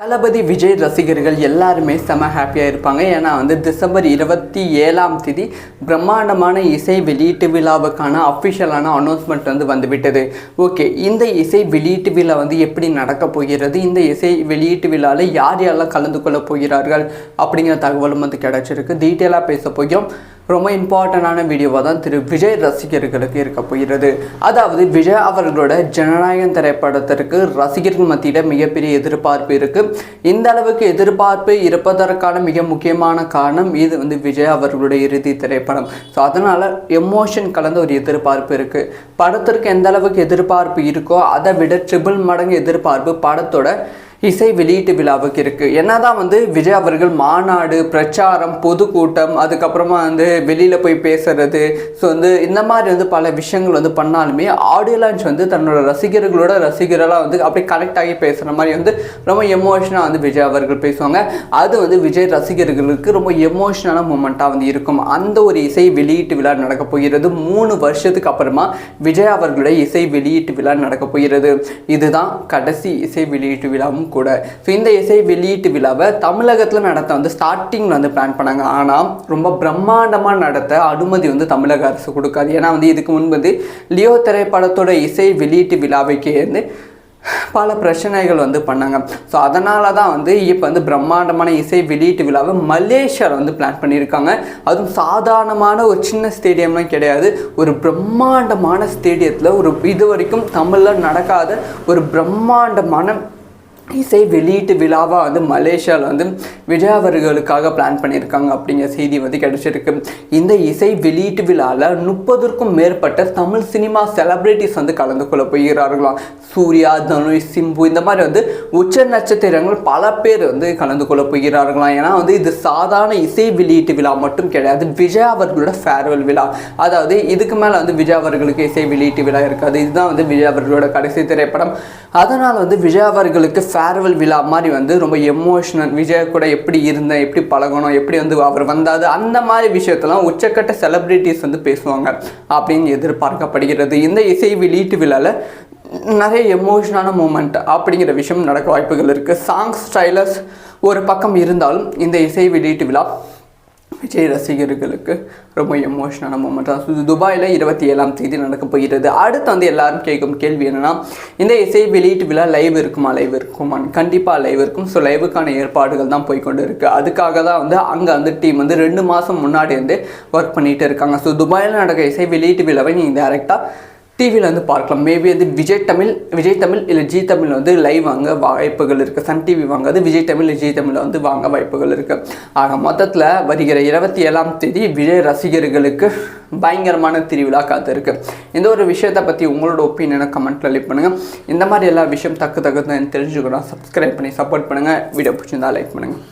தளபதி விஜய் ரசிகர்கள் எல்லாருமே செம ஹாப்பியாக இருப்பாங்க. ஏன்னா வந்து டிசம்பர் இருபத்தி ஏழாம் தேதி பிரம்மாண்டமான இசை வெளியீட்டு விழாவுக்கான அஃபிஷியலான அனௌன்ஸ்மெண்ட் வந்து வந்துவிட்டது. ஓகே இந்த இசை வெளியீட்டு விழா வந்து எப்படி நடக்க போகிறது? இந்த இசை வெளியீட்டு விழாவில் யார் யாரெல்லாம் கலந்து கொள்ள போகிறார்கள்? அப்படிங்கிற தகவலும் வந்து கிடச்சிருக்கு. டீட்டெயிலாக பேச போகிறோம். ரொம்ப இம்பார்ட்டண்டான வீடியோவாக தான் திரு விஜய் ரசிகர்களுக்கு இருக்க போகிறது. அதாவது விஜய் அவர்களோட ஜனநாயகம் திரைப்படத்திற்கு ரசிகர்கள் மத்தியில் மிகப்பெரிய எதிர்பார்ப்பு இருக்குது இந்த அளவுக்கு எதிர்பார்ப்பு இருப்பதற்கான மிக முக்கியமான காரணம் இது வந்து விஜய் அவர்களுடைய இறுதி திரைப்படம். ஸோ அதனால் எமோஷன் கலந்த ஒரு எதிர்பார்ப்பு இருக்குது படத்திற்கு எந்த அளவுக்கு எதிர்பார்ப்பு இருக்கோ அதை விட ட்ரிபிள் மடங்கு எதிர்பார்ப்பு படத்தோட இசை வெளியீட்டு விழாவுக்கு இருக்குது என்னதான் வந்து விஜய் அவர்கள் மாநாடு பிரச்சாரம் பொதுக்கூட்டம் அதுக்கப்புறமா வந்து வெளியில் போய் பேசுறது. ஸோ வந்து இந்த மாதிரி வந்து பல விஷயங்கள் வந்து பண்ணாலுமே ஆடியோ லான்ச் வந்து தன்னோட ரசிகர்களோட ரசிகர்களாக வந்து அப்படியே கனெக்ட் ஆகி பேசுகிற மாதிரி வந்து ரொம்ப எமோஷனாக வந்து விஜய் அவர்கள் பேசுவாங்க. அது வந்து விஜய் ரசிகர்களுக்கு ரொம்ப எமோஷனலான மூமெண்ட்டாக வந்து இருக்கும். அந்த ஒரு இசை வெளியீட்டு விழா நடக்க போகிறது. மூணு வருஷத்துக்கு அப்புறமா விஜய் அவர்களுடைய இசை வெளியீட்டு விழா நடக்க போகிறது. இதுதான் கடைசி இசை வெளியீட்டு விழாவும் கூட. ஸோ இந்த இசை வெளியீட்டு விழாவை தமிழகத்தில் நடத்த வந்து ஸ்டார்டிங்கில் வந்து பிளான் பண்ணாங்க. ஆனால் ரொம்ப பிரம்மாண்டமாக நடத்த அனுமதி வந்து தமிழக அரசு கொடுக்காது. ஏன்னா வந்து இதுக்கு முன்பு வந்து லியோ திரைப்படத்தோட இசை வெளியீட்டு விழாவைக்கே வந்து பல பிரச்சனைகள் வந்து பண்ணாங்க. ஸோ அதனால தான் வந்து இப்போ வந்து பிரம்மாண்டமான இசை வெளியீட்டு விழாவை மலேசியாவில் வந்து பிளான் பண்ணியிருக்காங்க. அதுவும் சாதாரணமான ஒரு சின்ன ஸ்டேடியம்லாம் கிடையாது. ஒரு பிரம்மாண்டமான ஸ்டேடியத்தில் ஒரு இது வரைக்கும் தமிழில் நடக்காத ஒரு பிரம்மாண்டமான இசை வெளியீட்டு விழாவாக வந்து மலேசியாவில் வந்து விஜய் அவர்களுக்காக பிளான் பண்ணியிருக்காங்க அப்படிங்கிற செய்தி வந்து கிடைச்சிருக்கு. இந்த இசை வெளியீட்டு விழாவில் முப்பதுக்கும் மேற்பட்ட தமிழ் சினிமா செலிப்ரிட்டிஸ் வந்து கலந்து கொள்ள போகிறார்களாம் சூர்யா தனுஷ் சிம்பு இந்த மாதிரி வந்து உச்ச நட்சத்திரங்கள் பல பேர் வந்து கலந்து கொள்ள போகிறார்களாம் ஏன்னா வந்து இது சாதாரண இசை வெளியீட்டு விழா மட்டும் கிடையாது விஜய் அவர்களோட ஃபேர்வெல் விழா. அதாவது இதுக்கு மேலே வந்து விஜய் அவர்களுக்கு இசை வெளியீட்டு விழா இருக்காது. இதுதான் வந்து விஜய் அவர்களோட கடைசி திரைப்படம். அதனால் வந்து விஜய் அவர்களுக்கு ஃபேர்வெல் விழா மாதிரி வந்து ரொம்ப எமோஷ்னல் விஜய் கூட எப்படி இருந்தேன் எப்படி பழகணும் எப்படி வந்து அவர் வந்தாது அந்த மாதிரி விஷயத்தெல்லாம் உச்சக்கட்ட செலிப்ரிட்டிஸ் வந்து பேசுவாங்க அப்படின்னு எதிர்பார்க்கப்படுகிறது. இந்த இசை வெளியீட்டு விழாவில் நிறைய எமோஷனான மூமெண்ட் அப்படிங்கிற விஷயம் நடக்க வாய்ப்புகள் இருக்குது சாங் ஸ்டைலர்ஸ் ஒரு பக்கம் இருந்தாலும் இந்த இசை வெளியீட்டு விழா விஜய் ரசிகர்களுக்கு ரொம்ப எமோஷனான மூமெண்ட் தான். ஸோ துபாயில் இருபத்தி ஏழாம் தேதி நடக்க போகிறது. அடுத்து வந்து எல்லாரும் கேட்கும் கேள்வி என்னென்னா இந்த இசை வெளியீட்டு விழா லைவ் இருக்குமா? லைவ் இருக்குமான்னு. கண்டிப்பாக லைவ் இருக்கும். ஸோ லைவுக்கான ஏற்பாடுகள் தான் போய்க்கொண்டு இருக்குது அதுக்காக தான் வந்து அங்கே வந்து டீம் வந்து ரெண்டு மாதம் முன்னாடி வந்து ஒர்க் பண்ணிகிட்டு இருக்காங்க. ஸோ துபாயில் நடக்க இசை வெளியீட்டு விழாவை நீங்கள் டேரெக்டாக டிவியில் வந்து பார்க்கலாம். மேபி வந்து விஜய் தமிழ் விஜய் தமிழ் இல்லை ஜி தமிழ் வந்து லைவ் வாங்க வாய்ப்புகள் இருக்குது சன் டிவி வாங்காது விஜய் தமிழ் ஜி தமிழ் வந்து வாங்க வாய்ப்புகள் இருக்குது ஆக மொத்தத்தில் வருகிற இருபத்தி ஏழாம் தேதி விஜய் ரசிகர்களுக்கு பயங்கரமான திருவிழா காத்திருக்கு. இந்த ஒரு விஷயத்தை பற்றி உங்களோட ஒப்பீனியனை கமெண்ட்டில் லீவ் பண்ணுங்கள் இந்த மாதிரி எல்லா விஷயம் தக்கு தக்கு தெரிஞ்சுக்கணும். சப்ஸ்கிரைப் பண்ணி சப்போர்ட் பண்ணுங்கள் வீடியோ பிடிச்சிருந்தா லைக் பண்ணுங்கள்